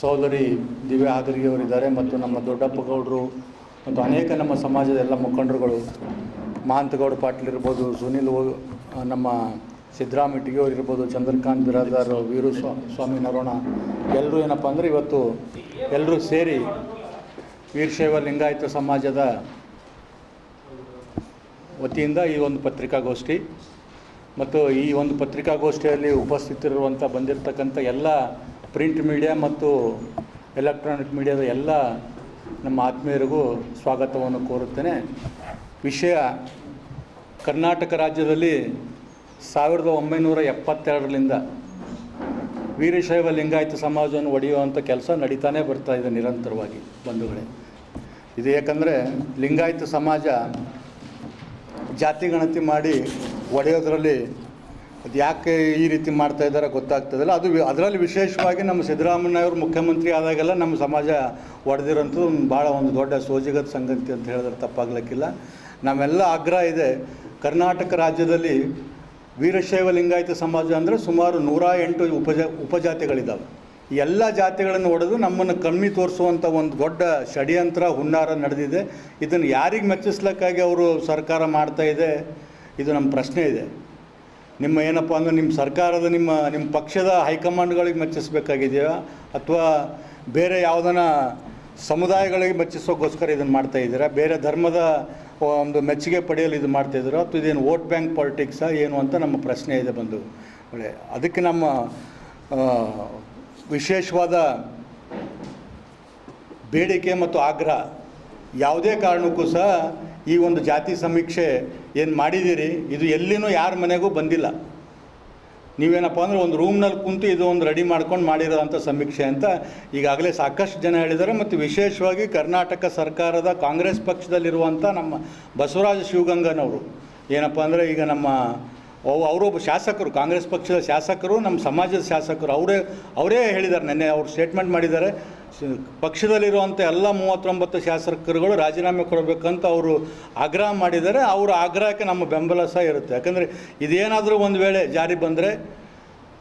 ಸೋದರಿ ದಿವ್ಯಾ ಆದರಿಗೆಯವರಿದ್ದಾರೆ ಮತ್ತು ನಮ್ಮ ದೊಡ್ಡಪ್ಪ ಗೌಡರು ಮತ್ತು ಅನೇಕ ನಮ್ಮ ಸಮಾಜದ ಎಲ್ಲ ಮುಖಂಡರುಗಳು ಮಹಾಂತಗೌಡ ಪಾಟೀಲ್ ಇರ್ಬೋದು, ಸುನಿಲ್ ನಮ್ಮ ಸಿದ್ದರಾಮ ಇರ್ಬೋದು, ಚಂದ್ರಕಾಂತ್ ಬಿರಾದಾರ್, ವೀರು ಸ್ವಾ ಸ್ವಾಮಿ ನರೋಣ ಎಲ್ಲರೂ ಏನಪ್ಪ ಅಂದರೆ ಇವತ್ತು ಎಲ್ಲರೂ ಸೇರಿ ವೀರಶೈವ ಲಿಂಗಾಯತ ಸಮಾಜದ ವತಿಯಿಂದ ಈ ಒಂದು ಪತ್ರಿಕಾಗೋಷ್ಠಿ ಮತ್ತು ಈ ಒಂದು ಪತ್ರಿಕಾಗೋಷ್ಠಿಯಲ್ಲಿ ಉಪಸ್ಥಿತರಿರುವಂಥ ಬಂದಿರತಕ್ಕಂಥ ಎಲ್ಲ ಪ್ರಿಂಟ್ ಮೀಡಿಯಾ ಮತ್ತು ಎಲೆಕ್ಟ್ರಾನಿಕ್ ಮೀಡಿಯಾದ ಎಲ್ಲ ನಮ್ಮ ಆತ್ಮೀಯರಿಗೂ ಸ್ವಾಗತವನ್ನು ಕೋರುತ್ತೇನೆ. ವಿಷಯ ಕರ್ನಾಟಕ ರಾಜ್ಯದಲ್ಲಿ ಸಾವಿರದ ಒಂಬೈನೂರ ಎಪ್ಪತ್ತೆರಡರಿಂದ ವೀರಶೈವ ಲಿಂಗಾಯತ ಸಮಾಜವನ್ನು ಒಡೆಯುವಂಥ ಕೆಲಸ ನಡೀತಾನೆ ಬರ್ತಾ ಇದೆ ನಿರಂತರವಾಗಿ ಬಂಧುಗಳೇ. ಇದು ಯಾಕಂದರೆ ಲಿಂಗಾಯತ ಸಮಾಜ ಜಾತಿ ಗಣತಿ ಮಾಡಿ ಒಡೆಯೋದ್ರಲ್ಲಿ ಅದು ಯಾಕೆ ಈ ರೀತಿ ಮಾಡ್ತಾ ಇದ್ದಾರೆ ಗೊತ್ತಾಗ್ತದಲ್ಲ. ಅದು ಅದರಲ್ಲಿ ವಿಶೇಷವಾಗಿ ನಮ್ಮ ಸಿದ್ದರಾಮಯ್ಯವರು ಮುಖ್ಯಮಂತ್ರಿ ಆದಾಗೆಲ್ಲ ನಮ್ಮ ಸಮಾಜ ಒಡೆದಿರೋಂಥದ್ದು ಭಾಳ ಒಂದು ದೊಡ್ಡ ಸೋಜಿಗದ ಸಂಗತಿ ಅಂತ ಹೇಳಿದ್ರೆ ತಪ್ಪಾಗ್ಲಿಕ್ಕಿಲ್ಲ. ನಮ್ಮೆಲ್ಲ ಆಗ್ರಹ ಇದೆ. ಕರ್ನಾಟಕ ರಾಜ್ಯದಲ್ಲಿ ವೀರಶೈವ ಲಿಂಗಾಯತ ಸಮಾಜ ಅಂದರೆ ಸುಮಾರು ನೂರ ಎಂಟು ಉಪಜಾ ಉಪಜಾತಿಗಳಿದ್ದಾವೆ ಎಲ್ಲ ಜಾತಿಗಳನ್ನು ಒಡೆದು ನಮ್ಮನ್ನು ಕಮ್ಮಿ ತೋರಿಸುವಂಥ ಒಂದು ದೊಡ್ಡ ಷಡ್ಯಂತ್ರ, ಹುನ್ನಾರ ನಡೆದಿದೆ. ಇದನ್ನು ಯಾರಿಗೆ ಮೆಚ್ಚಿಸ್ಲಿಕ್ಕಾಗಿ ಅವರು ಸರ್ಕಾರ ಮಾಡ್ತಾ ಇದೆ? ಇದು ನಮ್ಮ ಪ್ರಶ್ನೆ ಇದೆ. ನಿಮ್ಮ ಏನಪ್ಪ ಅಂದರೆ ನಿಮ್ಮ ಸರ್ಕಾರದ ನಿಮ್ಮ ನಿಮ್ಮ ಪಕ್ಷದ ಹೈಕಮಾಂಡ್ಗಳಿಗೆ ಮೆಚ್ಚಿಸ್ಬೇಕಾಗಿದೆಯಾ? ಅಥವಾ ಬೇರೆ ಯಾವುದನ್ನ ಸಮುದಾಯಗಳಿಗೆ ಮೆಚ್ಚಿಸೋಕ್ಕೋಸ್ಕರ ಇದನ್ನು ಮಾಡ್ತಾ ಇದ್ದೀರಾ? ಬೇರೆ ಧರ್ಮದ ಒಂದು ಮೆಚ್ಚುಗೆ ಪಡೆಯಲು ಇದು ಮಾಡ್ತಾ ಇದ್ದೀರಾ? ಅಥವಾ ಇದೇನು ವೋಟ್ ಬ್ಯಾಂಕ್ ಪಾಲಿಟಿಕ್ಸಾ, ಏನು ಅಂತ ನಮ್ಮ ಪ್ರಶ್ನೆ ಇದೆ ಬಂದು. ಅದಕ್ಕೆ ನಮ್ಮ ವಿಶೇಷವಾದ ಬೇಡಿಕೆ ಮತ್ತು ಆಗ್ರಹ ಯಾವುದೇ ಕಾರಣಕ್ಕೂ ಸಹ ಈ ಒಂದು ಜಾತಿ ಸಮೀಕ್ಷೆ ಏನು ಮಾಡಿದ್ದೀರಿ? ಇದು ಎಲ್ಲಿನೂ ಯಾರ ಮನೆಗೂ ಬಂದಿಲ್ಲ. ನೀವೇನಪ್ಪ ಅಂದರೆ ಒಂದು ರೂಮ್ನಲ್ಲಿ ಕುಂತು ಇದು ಒಂದು ರೆಡಿ ಮಾಡ್ಕೊಂಡು ಮಾಡಿರೋಂಥ ಸಮೀಕ್ಷೆ ಅಂತ ಈಗಾಗಲೇ ಸಾಕಷ್ಟು ಜನ ಹೇಳಿದ್ದಾರೆ ಮತ್ತು ವಿಶೇಷವಾಗಿ ಕರ್ನಾಟಕ ಸರ್ಕಾರದ ಕಾಂಗ್ರೆಸ್ ಪಕ್ಷದಲ್ಲಿರುವಂಥ ನಮ್ಮ ಬಸವರಾಜ ಶಿವಗಂಗನವರು. ಏನಪ್ಪ ಅಂದರೆ ಈಗ ನಮ್ಮ ಅವ್- ಅವರು ಒಬ್ಬ ಶಾಸಕರು, ಕಾಂಗ್ರೆಸ್ ಪಕ್ಷದ ಶಾಸಕರು, ನಮ್ಮ ಸಮಾಜದ ಶಾಸಕರು, ಅವರೇ ಅವರೇ ಹೇಳಿದ್ದಾರೆ ನೆನ್ನೆ, ಅವರು ಸ್ಟೇಟ್ಮೆಂಟ್ ಮಾಡಿದ್ದಾರೆ. ಪಕ್ಷದಲ್ಲಿರುವಂಥ ಎಲ್ಲ ಮೂವತ್ತೊಂಬತ್ತು ಶಾಸಕರುಗಳು ರಾಜೀನಾಮೆ ಕೊಡಬೇಕಂತ ಅವರು ಆಗ್ರಹ ಮಾಡಿದ್ದಾರೆ. ಅವರ ಆಗ್ರಹಕ್ಕೆ ನಮ್ಮ ಬೆಂಬಲ ಸಹ ಇರುತ್ತೆ. ಯಾಕಂದರೆ ಇದೇನಾದರೂ ಒಂದು ವೇಳೆ ಜಾರಿ ಬಂದರೆ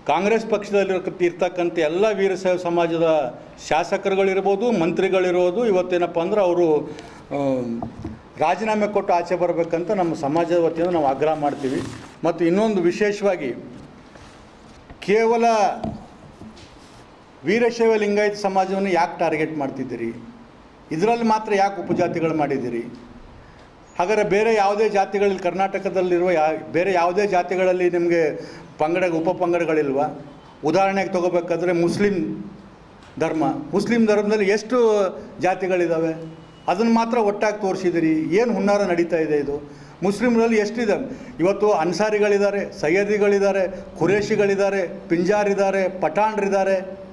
ಕಾಂಗ್ರೆಸ್ ಪಕ್ಷದಲ್ಲಿ ಇರ್ತಕ್ಕಂಥ ಎಲ್ಲ ವೀರಶೈವ ಸಮಾಜದ ಶಾಸಕರುಗಳಿರ್ಬೋದು, ಮಂತ್ರಿಗಳಿರ್ಬೋದು, ಇವತ್ತೇನಪ್ಪ ಅಂದ್ರೆ ಅವರು ರಾಜೀನಾಮೆ ಕೊಟ್ಟು ಆಚೆ ಬರಬೇಕಂತ ನಮ್ಮ ಸಮಾಜದ ವತಿಯಿಂದ ನಾವು ಆಗ್ರಹ ಮಾಡ್ತೀವಿ. ಮತ್ತು ಇನ್ನೊಂದು ವಿಶೇಷವಾಗಿ ಕೇವಲ ವೀರಶೈವ ಲಿಂಗಾಯತ ಸಮಾಜವನ್ನು ಯಾಕೆ ಟಾರ್ಗೆಟ್ ಮಾಡ್ತಿದ್ದೀರಿ? ಇದರಲ್ಲಿ ಮಾತ್ರ ಯಾಕೆ ಉಪಜಾತಿಗಳು ಮಾಡಿದ್ದೀರಿ? ಹಾಗಾದರೆ ಬೇರೆ ಯಾವುದೇ ಜಾತಿಗಳಲ್ಲಿ, ಕರ್ನಾಟಕದಲ್ಲಿರುವ ಯಾ, ಬೇರೆ ಯಾವುದೇ ಜಾತಿಗಳಲ್ಲಿ ನಿಮಗೆ ಪಂಗಡ, ಉಪ ಪಂಗಡಗಳಿಲ್ವಾ? ಉದಾಹರಣೆಗೆ ತಗೋಬೇಕಾದ್ರೆ ಮುಸ್ಲಿಂ ಧರ್ಮ. ಮುಸ್ಲಿಂ ಧರ್ಮದಲ್ಲಿ ಎಷ್ಟು ಜಾತಿಗಳಿದ್ದಾವೆ ಅದನ್ನು ಮಾತ್ರ ಒಟ್ಟಾಗಿ ತೋರಿಸಿದಿರಿ. ಏನು ಹುನ್ನಾರ ನಡೀತಾ ಇದೆ ಇದು? ಮುಸ್ಲಿಮ್ರಲ್ಲಿ ಎಷ್ಟಿದೆ? ಇವತ್ತು ಅನ್ಸಾರಿಗಳಿದ್ದಾರೆ ಸಯ್ಯದಿಗಳಿದ್ದಾರೆ ಖುರೇಶಿಗಳಿದ್ದಾರೆ ಪಿಂಜಾರಿದ್ದಾರೆ, ಪಠಾಣ್ರಿದ್ದಾರೆ.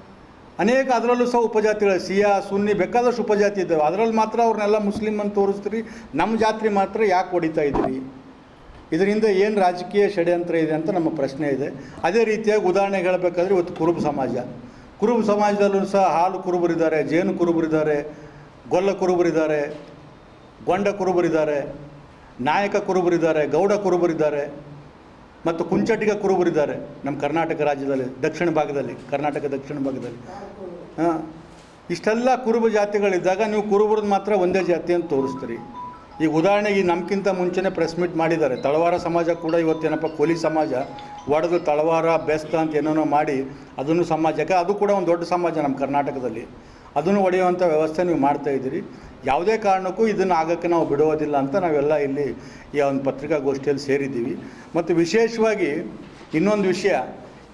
ಅನೇಕ ಅದರಲ್ಲೂ ಸಹ ಉಪಜಾತಿಗಳು ಸಿಯಾ ಸುನ್ನಿ, ಬೇಕಾದಷ್ಟು ಉಪಜಾತಿ ಇದ್ದಾವೆ. ಅದರಲ್ಲಿ ಮಾತ್ರ ಅವ್ರನ್ನೆಲ್ಲ ಮುಸ್ಲಿಂ ಅಂತ ತೋರಿಸ್ತೀರಿ. ನಮ್ಮ ಜಾತ್ರೆ ಮಾತ್ರ ಯಾಕೆ ಹೊಡಿತಾ ಇದ್ದೀರಿ? ಇದರಿಂದ ಏನು ರಾಜಕೀಯ ಷಡ್ಯಂತ್ರ ಇದೆ ಅಂತ ನಮ್ಮ ಪ್ರಶ್ನೆ ಇದೆ. ಅದೇ ರೀತಿಯಾಗಿ ಉದಾಹರಣೆ ಹೇಳಬೇಕಾದ್ರೆ ಇವತ್ತು ಕುರುಬ ಸಮಾಜ. ಕುರುಬ ಸಮಾಜದಲ್ಲೂ ಸಹ ಹಾಲು ಕುರುಬರಿದ್ದಾರೆ, ಜೇನು ಕುರುಬರಿದ್ದಾರೆ, ಗೊಲ್ಲ ಕುರುಬರಿದ್ದಾರೆ, ಗೊಂಡ ಕುರುಬರಿದ್ದಾರೆ. ನಾಯಕ ಕುರುಬರಿದ್ದಾರೆ, ಗೌಡ ಕುರುಬರಿದ್ದಾರೆ ಮತ್ತು ಕುಂಚಟಿಗ ಕುರುಬರಿದ್ದಾರೆ ನಮ್ಮ ಕರ್ನಾಟಕ ರಾಜ್ಯದಲ್ಲಿ, ದಕ್ಷಿಣ ಭಾಗದಲ್ಲಿ, ಕರ್ನಾಟಕ ದಕ್ಷಿಣ ಭಾಗದಲ್ಲಿ. ಹಾಂ, ಇಷ್ಟೆಲ್ಲ ಕುರುಬ ಜಾತಿಗಳಿದ್ದಾಗ ನೀವು ಕುರುಬರದ್ದು ಮಾತ್ರ ಒಂದೇ ಜಾತಿ ಅಂತ ತೋರಿಸ್ತೀರಿ. ಈಗ ಉದಾಹರಣೆಗೆ ಈ ನಮ್ಗಿಂತ ಮುಂಚೆನೇ ಪ್ರೆಸ್ ಮೀಟ್ ಮಾಡಿದ್ದಾರೆ. ತಳವಾರ ಸಮಾಜ ಕೂಡ ಇವತ್ತೇನಪ್ಪ ಕೋಲಿ ಸಮಾಜ, ಒಡೆದು ತಳವಾರ ಬೆಸ್ತ ಅಂತ ಏನೇನೋ ಮಾಡಿ ಅದನ್ನು ಸಮಾಜಕ್ಕೆ, ಅದು ಕೂಡ ಒಂದು ದೊಡ್ಡ ಸಮಾಜ ನಮ್ಮ ಕರ್ನಾಟಕದಲ್ಲಿ. ಅದನ್ನು ಒಡೆಯುವಂಥ ವ್ಯವಸ್ಥೆ ನೀವು ಮಾಡ್ತಾ ಇದ್ದೀರಿ. ಯಾವುದೇ ಕಾರಣಕ್ಕೂ ಇದನ್ನು ಆಗೋಕ್ಕೆ ನಾವು ಬಿಡೋದಿಲ್ಲ ಅಂತ ನಾವೆಲ್ಲ ಇಲ್ಲಿ ಈ ಒಂದು ಪತ್ರಿಕಾಗೋಷ್ಠಿಯಲ್ಲಿ ಸೇರಿದ್ದೀವಿ. ಮತ್ತು ವಿಶೇಷವಾಗಿ ಇನ್ನೊಂದು ವಿಷಯ,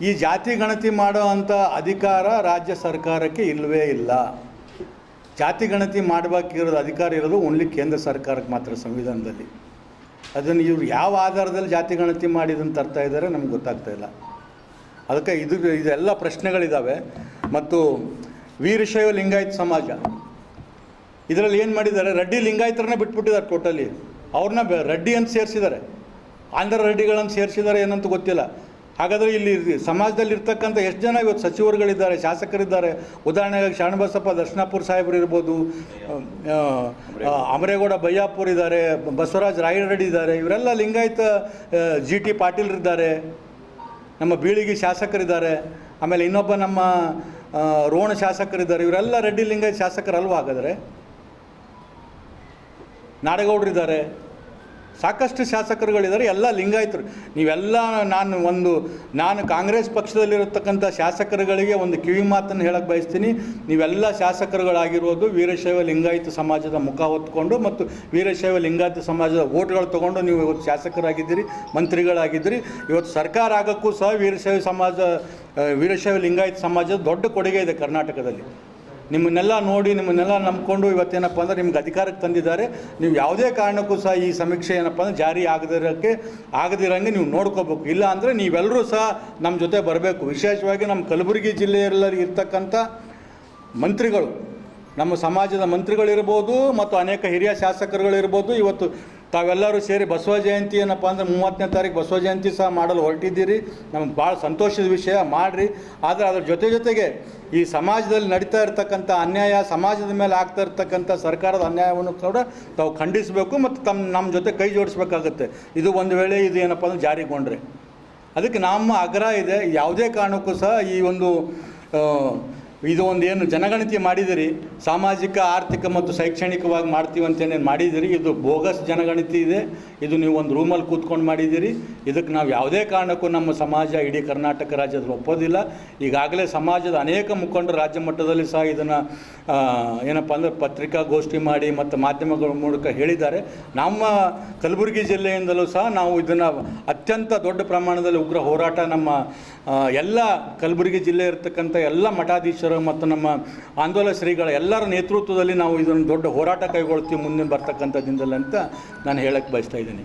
ಈ ಜಾತಿ ಗಣತಿ ಮಾಡೋ ಅಂಥ ಅಧಿಕಾರ ರಾಜ್ಯ ಸರ್ಕಾರಕ್ಕೆ ಇಲ್ಲವೇ ಇಲ್ಲ. ಜಾತಿ ಗಣತಿ ಮಾಡಬೇಕಿರೋದು ಅಧಿಕಾರ ಇರೋದು ಓನ್ಲಿ ಕೇಂದ್ರ ಸರ್ಕಾರಕ್ಕೆ ಮಾತ್ರ ಸಂವಿಧಾನದಲ್ಲಿ. ಅದನ್ನು ಇವರು ಯಾವ ಆಧಾರದಲ್ಲಿ ಜಾತಿ ಗಣತಿ ಮಾಡಿ ಇದನ್ನು ತರ್ತಾ ಇದ್ದಾರೆ ನಮ್ಗೆ ಗೊತ್ತಾಗ್ತಾ ಇಲ್ಲ. ಅದಕ್ಕೆ ಇದು, ಇದೆಲ್ಲ ಪ್ರಶ್ನೆಗಳಿದ್ದಾವೆ ಮತ್ತು ವೀರಶೈವ ಲಿಂಗಾಯತ ಸಮಾಜ ಇದರಲ್ಲಿ ಏನು ಮಾಡಿದ್ದಾರೆ? ರೆಡ್ಡಿ ಲಿಂಗಾಯತರನ್ನೇ ಬಿಟ್ಬಿಟ್ಟಿದ್ದಾರೆ ಟೋಟಲಿ ಅವ್ರನ್ನ ರೆಡ್ಡಿ ಅಂತ ಸೇರಿಸಿದ್ದಾರೆ. ಆಂಧ್ರ ರೆಡ್ಡಿಗಳನ್ನು ಸೇರಿಸಿದ್ದಾರೆ ಏನಂತ ಗೊತ್ತಿಲ್ಲ. ಹಾಗಾದರೆ ಇಲ್ಲಿ ಸಮಾಜದಲ್ಲಿ ಇರ್ತಕ್ಕಂಥ ಎಷ್ಟು ಜನ ಇವತ್ತು ಸಚಿವರುಗಳಿದ್ದಾರೆ, ಶಾಸಕರಿದ್ದಾರೆ? ಉದಾಹರಣೆಗೆ ಶರಣಬಸಪ್ಪ ದರ್ಶನಾಪುರ ಸಾಹೇಬರು ಇರ್ಬೋದು ಅಮರೇಗೌಡ ಬಯ್ಯಾಪುರ್ ಇದ್ದಾರೆ, ಬಸವರಾಜ್ ರಾಯರೆಡ್ಡಿ ಇದ್ದಾರೆ, ಇವರೆಲ್ಲ ಲಿಂಗಾಯತ ಜಿ ಟಿ ಪಾಟೀಲ್ ಇದ್ದಾರೆ. ನಮ್ಮ ಬೀಳಿಗೆ ಶಾಸಕರಿದ್ದಾರೆ. ಆಮೇಲೆ ಇನ್ನೊಬ್ಬ ನಮ್ಮ ರೋಣ ಶಾಸಕರಿದ್ದಾರೆ. ಇವರೆಲ್ಲ ರೆಡ್ಡಿ ಲಿಂಗಾಯತ್ ಶಾಸಕರಲ್ವ ಹಾಗಾದರೆ? ನಾಡಗೌಡರಿದ್ದಾರೆ ಸಾಕಷ್ಟು ಶಾಸಕರುಗಳಿದ್ದಾರೆ, ಎಲ್ಲ ಲಿಂಗಾಯತರು. ನೀವೆಲ್ಲ ನಾನು ಒಂದು, ನಾನು ಕಾಂಗ್ರೆಸ್ ಪಕ್ಷದಲ್ಲಿರತಕ್ಕಂಥ ಶಾಸಕರುಗಳಿಗೆ ಒಂದು ಕಿವಿ ಮಾತನ್ನು ಹೇಳಕ್ಕೆ ಬಯಸ್ತೀನಿ. ನೀವೆಲ್ಲ ಶಾಸಕರುಗಳಾಗಿರೋದು ವೀರಶೈವ ಲಿಂಗಾಯತ ಸಮಾಜದ ಮುಖ ಹೊತ್ಕೊಂಡು ಮತ್ತು ವೀರಶೈವ ಲಿಂಗಾಯತ ಸಮಾಜದ ಓಟ್ಗಳು ತೊಗೊಂಡು ನೀವು ಇವತ್ತು ಶಾಸಕರಾಗಿದ್ದೀರಿ, ಮಂತ್ರಿಗಳಾಗಿದ್ದೀರಿ. ಇವತ್ತು ಸರ್ಕಾರ ಆಗೋಕ್ಕೂ ಸಹ ವೀರಶೈವ ಸಮಾಜ ವೀರಶೈವ ಲಿಂಗಾಯತ ಸಮಾಜದ ದೊಡ್ಡ ಕೊಡುಗೆ ಇದೆ ಕರ್ನಾಟಕದಲ್ಲಿ. ನಿಮ್ಮನ್ನೆಲ್ಲ ನೋಡಿ, ನಿಮ್ಮನ್ನೆಲ್ಲ ನಂಬ್ಕೊಂಡು ಇವತ್ತೇನಪ್ಪ ಅಂದ್ರೆ ನಿಮ್ಗೆ ಅಧಿಕಾರಕ್ಕೆ ತಂದಿದ್ದಾರೆ. ನೀವು ಯಾವುದೇ ಕಾರಣಕ್ಕೂ ಸಹ ಈ ಸಮೀಕ್ಷೆ ಏನಪ್ಪ ಅಂದ್ರೆ ಜಾರಿ ಆಗದಿರೋಕ್ಕೆ, ಆಗದಿರಂಗೆ ನೀವು ನೋಡ್ಕೋಬೇಕು. ಇಲ್ಲ ಅಂದರೆ ನೀವೆಲ್ಲರೂ ಸಹ ನಮ್ಮ ಜೊತೆ ಬರಬೇಕು. ವಿಶೇಷವಾಗಿ ನಮ್ಮ ಕಲಬುರಗಿ ಜಿಲ್ಲೆಯಲ್ಲಿ ಇರ್ತಕ್ಕಂಥ ಮಂತ್ರಿಗಳು, ನಮ್ಮ ಸಮಾಜದ ಮಂತ್ರಿಗಳಿರ್ಬೋದು ಮತ್ತು ಅನೇಕ ಹಿರಿಯ ಶಾಸಕರುಗಳಿರ್ಬೋದು, ಇವತ್ತು ತಾವೆಲ್ಲರೂ ಸೇರಿ ಬಸವ ಜಯಂತಿ ಏನಪ್ಪ ಅಂದರೆ ಮೂವತ್ತನೇ ತಾರೀಕು ಬಸವ ಜಯಂತಿ ಸಹ ಮಾಡಲು ಹೊರಟಿದ್ದೀರಿ. ನಮ್ಗೆ ಭಾಳ ಸಂತೋಷದ ವಿಷಯ, ಮಾಡಿರಿ. ಆದರೆ ಅದ್ರ ಜೊತೆ ಜೊತೆಗೆ ಈ ಸಮಾಜದಲ್ಲಿ ನಡೀತಾ ಇರ್ತಕ್ಕಂಥ ಅನ್ಯಾಯ, ಸಮಾಜದ ಮೇಲೆ ಆಗ್ತಾ ಇರ್ತಕ್ಕಂಥ ಸರ್ಕಾರದ ಅನ್ಯಾಯವನ್ನು ಕೂಡ ತಾವು ಖಂಡಿಸಬೇಕು ಮತ್ತು ತಮ್ಮ ನಮ್ಮ ಜೊತೆ ಕೈ ಜೋಡಿಸ್ಬೇಕಾಗತ್ತೆ. ಇದು ಒಂದು ವೇಳೆ ಇದು ಏನಪ್ಪ ಅಂದ್ರೆ ಜಾರಿಗೊಂಡ್ರೆ. ಅದಕ್ಕೆ ನಮ್ಮ ಆಗ್ರಹ ಇದೆ. ಯಾವುದೇ ಕಾರಣಕ್ಕೂ ಸಹ ಈ ಒಂದು ಇದು ಒಂದು ಏನು ಜನಗಣತಿ ಮಾಡಿದಿರಿ, ಸಾಮಾಜಿಕ, ಆರ್ಥಿಕ ಮತ್ತು ಶೈಕ್ಷಣಿಕವಾಗಿ ಮಾಡ್ತೀವಿ ಅಂತೇನೇನು ಮಾಡಿದಿರಿ, ಇದು ಬೋಗಸ್ ಜನಗಣತಿ ಇದೆ. ಇದು ನೀವು ಒಂದು ರೂಮಲ್ಲಿ ಕೂತ್ಕೊಂಡು ಮಾಡಿದ್ದೀರಿ ಇದಕ್ಕೆ ನಾವು ಯಾವುದೇ ಕಾರಣಕ್ಕೂ ನಮ್ಮ ಸಮಾಜ ಇಡೀ ಕರ್ನಾಟಕ ರಾಜ್ಯದಲ್ಲಿ ಒಪ್ಪೋದಿಲ್ಲ. ಈಗಾಗಲೇ ಸಮಾಜದ ಅನೇಕ ಮುಖಂಡರು ರಾಜ್ಯ ಮಟ್ಟದಲ್ಲಿ ಸಹ ಇದನ್ನು ಏನಪ್ಪ ಅಂದರೆ ಪತ್ರಿಕಾಗೋಷ್ಠಿ ಮಾಡಿ ಮತ್ತು ಮಾಧ್ಯಮಗಳ ಮೂಲಕ ಹೇಳಿದ್ದಾರೆ. ನಮ್ಮ ಕಲಬುರಗಿ ಜಿಲ್ಲೆಯಿಂದಲೂ ಸಹ ನಾವು ಇದನ್ನು ಅತ್ಯಂತ ದೊಡ್ಡ ಪ್ರಮಾಣದಲ್ಲಿ ಉಗ್ರ ಹೋರಾಟ ನಮ್ಮ ಎಲ್ಲ ಕಲಬುರಗಿ ಜಿಲ್ಲೆ ಇರತಕ್ಕಂಥ ಎಲ್ಲ ಮಠಾಧೀಶರು ಮತ್ತು ನಮ್ಮ ಆಂದೋಲನ ಶ್ರೀಗಳ ಎಲ್ಲರ ನೇತೃತ್ವದಲ್ಲಿ ನಾವು ಇದನ್ನು ದೊಡ್ಡ ಹೋರಾಟ ಕೈಗೊಳ್ತೀವಿ ಮುಂದಿನ ಬರ್ತಕ್ಕಂಥ ದಿನದಲ್ಲಿ ಅಂತ ನಾನು ಹೇಳಕ್ಕೆ ಬಯಸ್ತಾ ಇದ್ದೀನಿ.